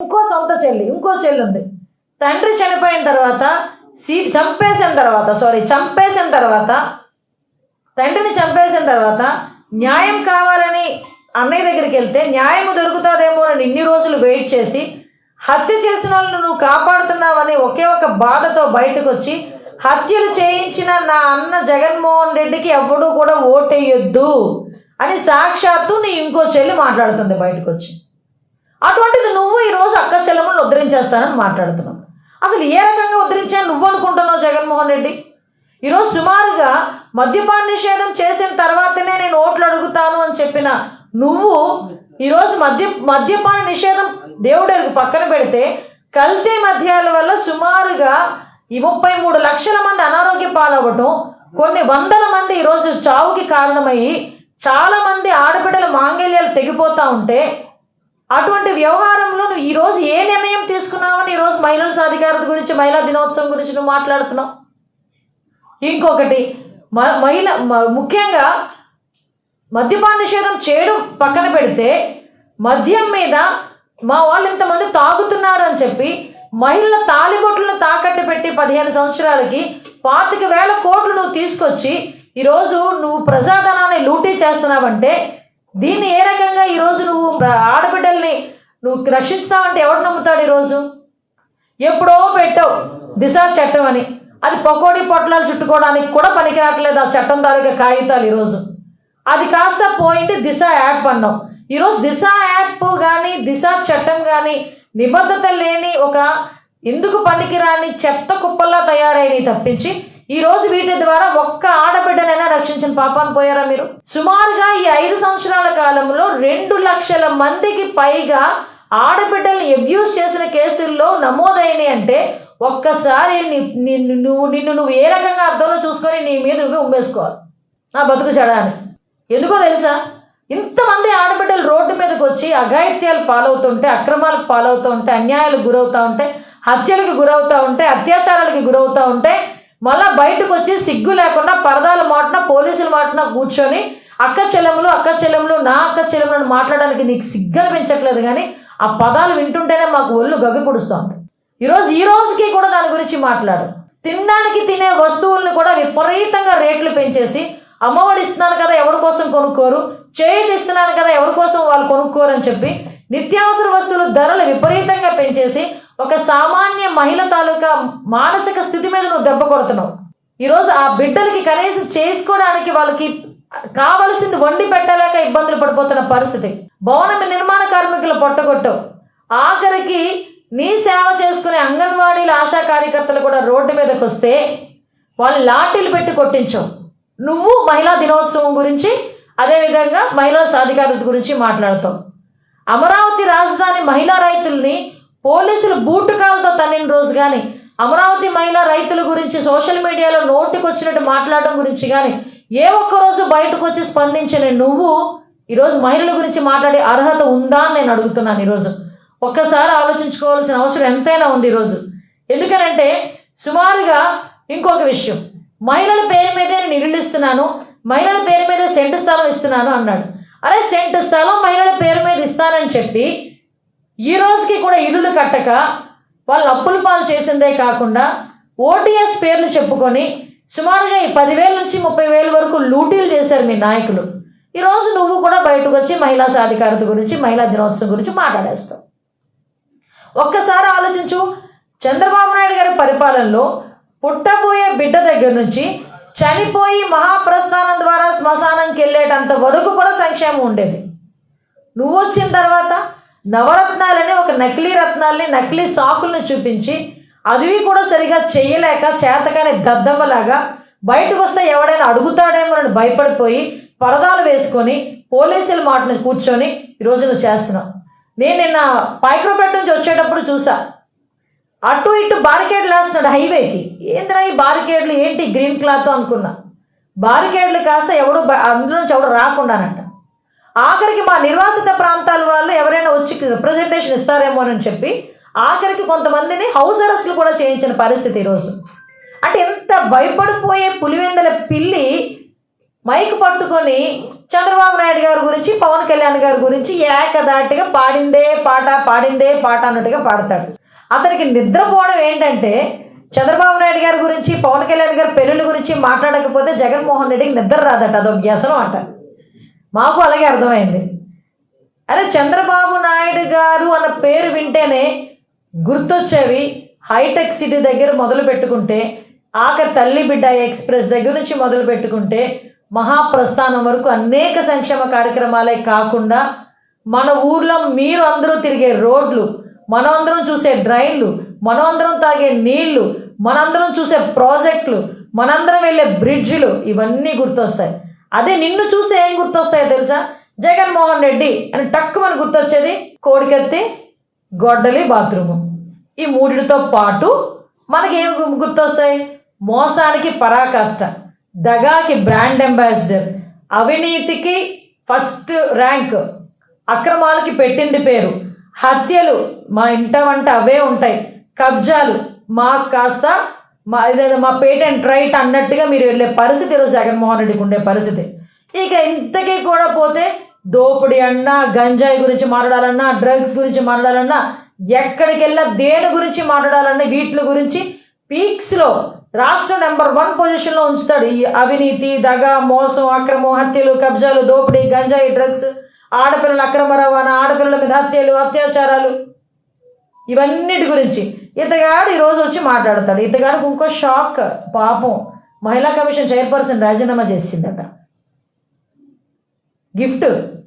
ఇంకో సొంత చెల్లి ఇంకో చెల్లి ఉంది తండ్రి చనిపోయిన తర్వాత సీ చంపేసిన తర్వాత సారీ చంపేసిన తర్వాత తండ్రిని చంపేసిన తర్వాత న్యాయం కావాలని అన్నయ్య దగ్గరికి వెళ్తే న్యాయం దొరుకుతుందేమో అని ఇన్ని రోజులు వెయిట్ చేసి హత్య చేసిన వాళ్ళని నువ్వు కాపాడుతున్నావని ఒకే ఒక బాధతో బయటకు వచ్చి హత్యలు చేయించిన నా అన్న జగన్మోహన్ రెడ్డికి ఎవ్వడూ కూడా ఓటేయొద్దు అని సాక్షాత్తు నీ ఇంకో చెల్లి మాట్లాడుతుంది బయటకు వచ్చి అటువంటిది నువ్వు ఈరోజు అక్క చెల్లెమ్మను ఉద్ధరించేస్తానని మాట్లాడుతున్నావు. అసలు ఏ రకంగా ఉద్ధరించాను నువ్వు అనుకుంటున్నావు జగన్మోహన్ రెడ్డి? ఈరోజు సుమారుగా మద్యపాన నిషేధం చేసిన తర్వాతనే నేను ఓట్లు అడుగుతాను అని చెప్పిన నువ్వు ఈరోజు మద్య మద్యపాన నిషేధం దేవుడికి పక్కన పెడితే కల్తీ మద్యాల వల్ల సుమారుగా ఈ ముప్పై మూడు లక్షల మంది అనారోగ్య పాలవ్వటం కొన్ని వందల మంది ఈరోజు చావుకి కారణమయ్యి చాలా మంది ఆడబిడ్డల మాంగళ్యాలు తెగిపోతా ఉంటే అటువంటి వ్యవహారంలో నువ్వు ఈరోజు ఏ నిర్ణయం తీసుకున్నావని ఈరోజు మహిళల సాధికారత గురించి మహిళా దినోత్సవం గురించి నువ్వు మాట్లాడుతున్నావు? ఇంకొకటి మ- మహిళ మ- ముఖ్యంగా మద్యపాన నిషేధం చేయడం పక్కన పెడితే మద్యం మీద మా వాళ్ళు ఇంతమంది తాగుతున్నారు అని చెప్పి మహిళల తాలిబొట్లను తాకట్టు పెట్టి పదిహేను సంవత్సరాలకి పాతిక వేల కోట్లు నువ్వు తీసుకొచ్చి ఈరోజు నువ్వు ప్రజాధనాన్ని లూటీ చేస్తున్నావంటే దీన్ని ఏ రకంగా ఈరోజు నువ్వు ఆడబిడ్డల్ని నువ్వు రక్షిస్తావంటే ఎవడు నమ్ముతాడు ఈరోజు? ఎప్పుడో పెట్టావు దిశ చట్టం అని. అది పకోడీ పొట్లాలు చుట్టుకోవడానికి కూడా పనికిరావట్లేదు ఆ చట్టం తాలూకా కాగితాలు ఈరోజు. అది కాస్త పోయింది దిశ యాప్ అన్నాం ఈరోజు దిశ యాప్ కానీ దిశ చట్టం కానీ నిబద్ధత లేని ఒక ఎందుకు పనికిరాని చెత్త కుప్పల్లా తయారైనవి తప్పించి ఈ రోజు వీటి ద్వారా ఒక్క ఆడబిడ్డనైనా రక్షించిన పాపాన్ని పోయారా మీరు? సుమారుగా ఈ ఐదు సంవత్సరాలు కాలంలో రెండు లక్షల మందికి పైగా ఆడబిడ్డల్ని అబ్యూస్ చేసిన కేసుల్లో నమోదైనవి అంటే ఒక్కసారి నిన్ను నువ్వు నిన్ను నువ్వు ఏ రకంగా అర్థంలో చూసుకొని నీ మీద నువ్వే ఉమ్మేసుకోవాలి. నా బతుకు చెడాని ఎందుకో తెలుసా? ఇంతమంది ఆడబిడ్డలు రోడ్డు మీదకి వచ్చి అఘాయిత్యాలు పాలవుతుంటే అక్రమాలకు పాలవుతూ ఉంటే అన్యాయాలకు గురవుతూ ఉంటే హత్యలకు గురవుతూ ఉంటే అత్యాచారాలకు గురవుతూ ఉంటే మళ్ళా బయటకు వచ్చి సిగ్గు లేకుండా పరదాల మాటన పోలీసుల మాటన కూర్చొని అక్క చెల్లెములు అక్క చెల్లెములు నా అక్క చెల్లెములను మాట్లాడడానికి నీకు సిగ్గలు పెంచట్లేదు కానీ ఆ పదాలు వింటుంటేనే మాకు ఒళ్ళు గగ్గు పొడుస్తుంది. ఈరోజు ఈ రోజుకి కూడా దాని గురించి మాట్లాడు. తినడానికి తినే వస్తువుల్ని కూడా విపరీతంగా రేట్లు పెంచేసి అమ్మఒడి ఇస్తున్నాను కదా ఎవరి కోసం కొనుక్కోరు చేయుడు ఇస్తున్నాను కదా ఎవరి కోసం వాళ్ళు కొనుక్కోరు అని చెప్పి నిత్యావసర వస్తువుల ధరలు విపరీతంగా పెంచేసి ఒక సామాన్య మహిళ తాలూకా మానసిక స్థితి మీద నువ్వు దెబ్బ కొడుతున్నావు. ఈరోజు ఆ బిడ్డలకి కనీసం చేసుకోవడానికి వాళ్ళకి కావలసింది వండి పెట్టలేక ఇబ్బందులు పడిపోతున్న పరిస్థితి. భవన నిర్మాణ కార్మికులు పొట్టగొట్టు. ఆఖరికి నీ సేవ చేసుకునే అంగన్వాడీల ఆశా కార్యకర్తలు కూడా రోడ్డు మీదకి వస్తే వాళ్ళు లాఠీలు పెట్టి కొట్టించావు నువ్వు మహిళా దినోత్సవం గురించి అదేవిధంగా మహిళా సాధికారత గురించి మాట్లాడతావు. అమరావతి రాజధాని మహిళా రైతుల్ని పోలీసులు బూటుకాలతో తన్నిన రోజు కానీ అమరావతి మహిళా రైతుల గురించి సోషల్ మీడియాలో నోటుకొచ్చినట్టు మాట్లాడడం గురించి కానీ ఏ ఒక్క రోజు బయటకు వచ్చి స్పందించిన నువ్వు ఈరోజు మహిళల గురించి మాట్లాడే అర్హత ఉందా అని నేను అడుగుతున్నాను ఈరోజు. ఒక్కసారి ఆలోచించుకోవాల్సిన అవసరం ఎంతైనా ఉంది ఈరోజు. ఎందుకనంటే సుమారుగా ఇంకొక విషయం. మహిళల పేరు మీదే నేను ఇల్లు ఇస్తున్నాను మహిళల పేరు మీద సెంటు స్థలం ఇస్తున్నాను అన్నాడు. అదే సెంటు స్థలం మహిళల పేరు మీద ఇస్తానని చెప్పి ఈ రోజుకి కూడా ఇల్లులు కట్టక వాళ్ళు అప్పుల పాలు చేసిందే కాకుండా ఓటీఎస్ పేర్లు చెప్పుకొని సుమారుగా ఈ పదివేల నుంచి ముప్పై వేల వరకు లూటీలు చేశారు మీ నాయకులు. ఈరోజు నువ్వు కూడా బయటకు వచ్చి మహిళా సాధికారత గురించి మహిళా దినోత్సవం గురించి మాట్లాడేస్తావు. ఒక్కసారి ఆలోచించు చంద్రబాబు నాయుడు గారి పరిపాలనలో పుట్టబోయే బిడ్డ దగ్గర నుంచి చనిపోయి మహాప్రస్థానం ద్వారా శ్మశానంకి వెళ్ళేటంత వరకు కూడా సంక్షేమం ఉండేది. నువ్వు వచ్చిన తర్వాత నవరత్నాలని ఒక నకిలీ రత్నాల్ని నకిలీ సాకుల్ని చూపించి అదివి కూడా సరిగా చేయలేక చేతకాని దద్దమ్మలాగా బయటకు వస్తే ఎవడైనా అడుగుతాడేమో అని భయపడిపోయి పరదాలు వేసుకొని పోలీసుల మాటను కూర్చొని ఈరోజు నువ్వు చేస్తున్నావు. నేను నిన్న పైక్రోపేట నుంచి వచ్చేటప్పుడు చూసా. అటు ఇటు బారికేడ్లు వేస్తున్నాడు హైవేకి. ఏందిరా ఈ బారికేడ్లు? ఏంటి గ్రీన్ క్లాత్ అనుకున్నా. బారికేడ్లు కాస్త ఎవడు బ- అందులో నుంచి ఎవడు రాకుండానంట. ఆఖరికి మా నిర్వాసిత ప్రాంతాల వాళ్ళు ఎవరైనా వచ్చి రిప్రజెంటేషన్ ఇస్తారేమో అని చెప్పి ఆఖరికి కొంతమందిని హౌస్ అరెస్ట్లు కూడా చేయించిన పరిస్థితి ఈరోజు. అంటే ఎంత భయపడిపోయే పులివెందల పిల్లి మైక్ పట్టుకొని చంద్రబాబు నాయుడు గారి గురించి పవన్ కళ్యాణ్ గారి గురించి ఏకదాటిగా పాడిందే పాట పాడిందే పాట అన్నట్టుగా పాడతాడు. అతనికి నిద్రపోవడం ఏంటంటే చంద్రబాబు నాయుడు గారి గురించి పవన్ కళ్యాణ్ గారి పెళ్ళిళ్ళ గురించి మాట్లాడకపోతే జగన్మోహన్ రెడ్డికి నిద్ర రాదట. అదొక వ్యసనం అంట. మాకు అలాగే అర్థమైంది. అరే చంద్రబాబు నాయుడు గారు అన్న పేరు వింటేనే గుర్తొచ్చేవి హైటెక్ సిటీ దగ్గర మొదలు పెట్టుకుంటే ఆఖరి తల్లి బిడ్డ ఎక్స్ప్రెస్ దగ్గర నుంచి మొదలు పెట్టుకుంటే మహాప్రస్థానం వరకు అనేక సంక్షేమ కార్యక్రమాలే కాకుండా మన ఊర్లో మీరు అందరూ తిరిగే రోడ్లు మనమందరం చూసే డ్రైన్లు మనమందరం తాగే నీళ్ళు మనందరం చూసే ప్రాజెక్టులు మనందరం వెళ్ళే బ్రిడ్జిలు ఇవన్నీ గుర్తొస్తాయి. అదే నిన్ను చూస్తే ఏం గుర్తొస్తాయో తెలుసా? జగన్మోహన్ రెడ్డి అని టక్కు మనకు గుర్తొచ్చేది కోడికత్తి గొడ్డలి బాత్రూము. ఈ మూడిటితో పాటు మనకి ఏమి గుర్తొస్తాయి? మోసానికి పరాకాష్ట దగాకి బ్రాండ్ అంబాసిడర్ అవినీతికి ఫస్ట్ ర్యాంక్ అక్రమాలకి పెట్టింది పేరు. హత్యలు మా ఇంట వంట అవే ఉంటాయి. కబ్జాలు మాకు కాస్త మా ఇదేదో మా పేటెంట్ రైట్ అన్నట్టుగా మీరు వెళ్ళే పరిస్థితి ఈరోజు జగన్మోహన్ రెడ్డికి ఉండే పరిస్థితి. ఇక ఇంతకీ కూడా పోతే దోపిడీ అన్నా గంజాయి గురించి మాట్లాడాలన్నా డ్రగ్స్ గురించి మాట్లాడాలన్నా ఎక్కడికి దేని గురించి మాట్లాడాలన్న వీటి గురించి పీక్స్లో రాష్ట్ర నెంబర్ వన్ పొజిషన్లో ఉంచుతాడు. ఈ అవినీతి దగ మోసం అక్రమం హత్యలు కబ్జాలు దోపిడీ గంజాయి డ్రగ్స్ ఆడపిల్లల అక్రమ రవాణా ఆడపిల్లల మీద హత్యలు అత్యాచారాలు ఇవన్నిటి గురించి ఇతగాడు ఈరోజు వచ్చి మాట్లాడతాడు. ఇతగాడికి ఇంకో షాక్ పాపం. మహిళా కమిషన్ చైర్పర్సన్ రాజీనామా చేసిందట. గిఫ్ట్.